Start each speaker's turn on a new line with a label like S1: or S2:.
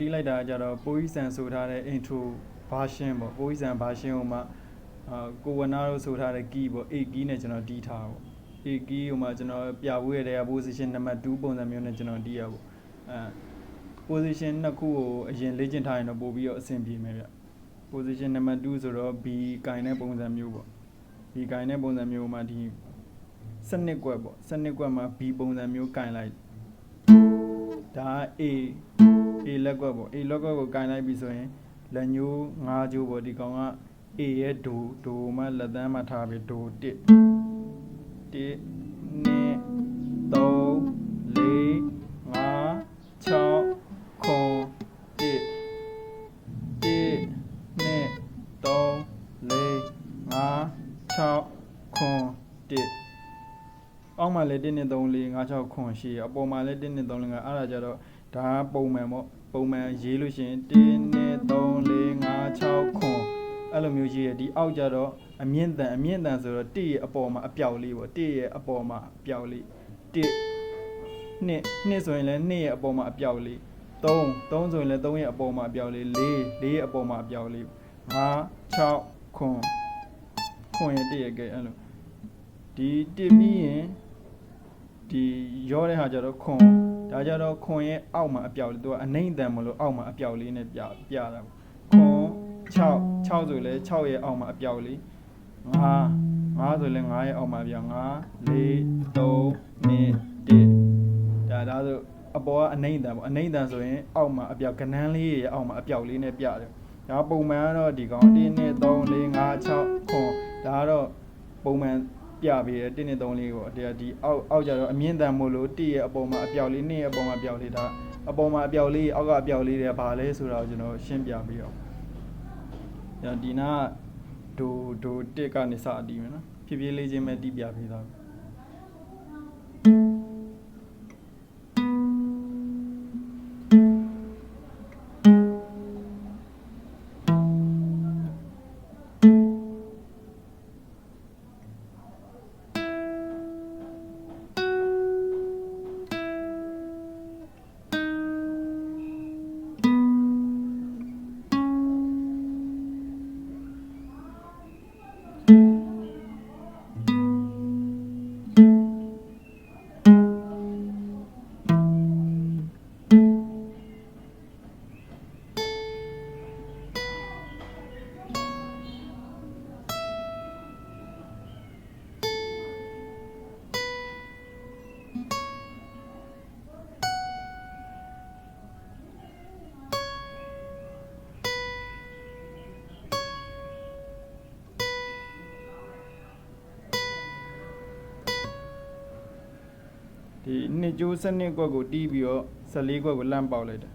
S1: တီးလိုက်တာကကြတော့ပိုးကြီးဆန်ဆိုထားတဲ့ intro version ပေါ့ပိုးကြီးဆန် version ကိုမှအာကိုဝနာတို့ဆိုထားတဲ့ key ပေါ့8 key နဲ့ကျွန်တော်တီးထားတာပေါ့8 key ကိုမှကျွန်တော်ပြဖို့ရတဲ့ position နံပါတ်2ပုံစံမျိုးနဲ့ကျွန်တော်တီးရပေါ့အဲ position နှစ်ခုကိုအရင်လေ့ကျင့်ထားရင်တော့ပို့ပြီးတော့အဆင်ပြေမယ်ဗျ position နံပါတ်2ဆိုတော့ B ကင်တဲ့ပုံစံမျိုးပေါ့ B ကင်တဲ့ပုံစံမျိုးမှာဒီစနစ်ကွက်ပေါ့စနစ်ကွက်မှာ B ပုံစံမျိုးကင်လိုက်ဒါက A A လက်ကွက်ပေါ့ A လက်ကွက်ကိုကင်လိုက်ပြီဆိုရင်လက်ညိုး၅ကျိုးပေါ့ဒီကောင်က A ရဲ့ဒိုဒိုမှာလက်သန်းမှာထားပြီးဒို1 1 2 3 4 5 6ခွန်1 1 2 3 4 5 6ခွန်1အောက်မှာလည်း1 2 3 4 5 6ခွန်ရှိရအပေါ်မှာလည်း1 2 3 4 5အဲ့ဒါကြတော့ ဒါကပုံမှန်ပေါ့ပုံမှန်ရေးလို့ရှိရင်1 2 3 4 5 6ခွန်အဲ့လိုမျိုးရေးရဒီအောက်ကြတော့အမြင့်တန်အမြင့်တန်ဆိုတော့1ရဲ့အပေါ်မှာအပြောက်လေးပေါ့1ရဲ့အပေါ်မှာအပြောက်လေး1နှစ်နှစ်ဆိုရင်လည်းနှစ်ရဲ့အပေါ်မှာအပြောက်လေး3 3ဆိုရင်လည်း3ရဲ့အပေါ်မှာအပြောက်လေး4 4ရဲ့အပေါ်မှာအပြောက်လေး5 6ခွန်ခွန်ရဲ့1ရဲ့ကဲအဲ့လိုဒီတစ်ပြီးရင် ဒီရောတဲ့ဟာကြတော့ခွန်ဒါကြတော့ခွန်ရဲ့အောက်မှာအပြောက်လေးသူကအနှိမ့်တန်မလို့အောက်မှာအပြောက်လေးနဲ့ပြပြတာပေါ့ခွန်6 6ဆိုလဲ6ရဲ့အောက်မှာအပြောက်လေး5 5ဆိုလဲ9ရဲ့အောက်မှာအပြောက်5 4 3 2 1ဒါဒါဆိုအပေါ်ကအနှိမ့်တန်ပေါ့အနှိမ့်တန်ဆိုရင်အောက်မှာအပြောက်ကနန်းလေးရဲ့အောက်မှာအပြောက်လေးနဲ့ပြတယ်ဒါပုံမှန်ကတော့ဒီကောင်1 2 3 4 5 6ခွန်ဒါကတော့ပုံမှန် ပြပေးတယ်1 2 3 4ပေါ့တရားဒီအောက်အောက်ကြတော့အမြင့်တန်မို့လို့1ရဲ့အပေါ်မှာအပြောက်လေး2ရဲ့အပေါ်မှာအပြောက်လေးဒါအပေါ်မှာအပြောက်လေးအောက်ကအပြောက်လေးတွေကဘာလဲဆိုတာကိုကျွန်တော်ရှင်းပြပေးအောင်ဒါဒီနာကဒိုဒို1ကနေစအတီးမယ်နော်ဖြည်းဖြည်းလေးချင်းပဲတီးပြပေးသား ဒီနှစ်ကျိုးစနစ်ကွက်ကိုတီးပြီးတော့14ကွက်ကိုလမ်းပေါက်လိုက်တယ်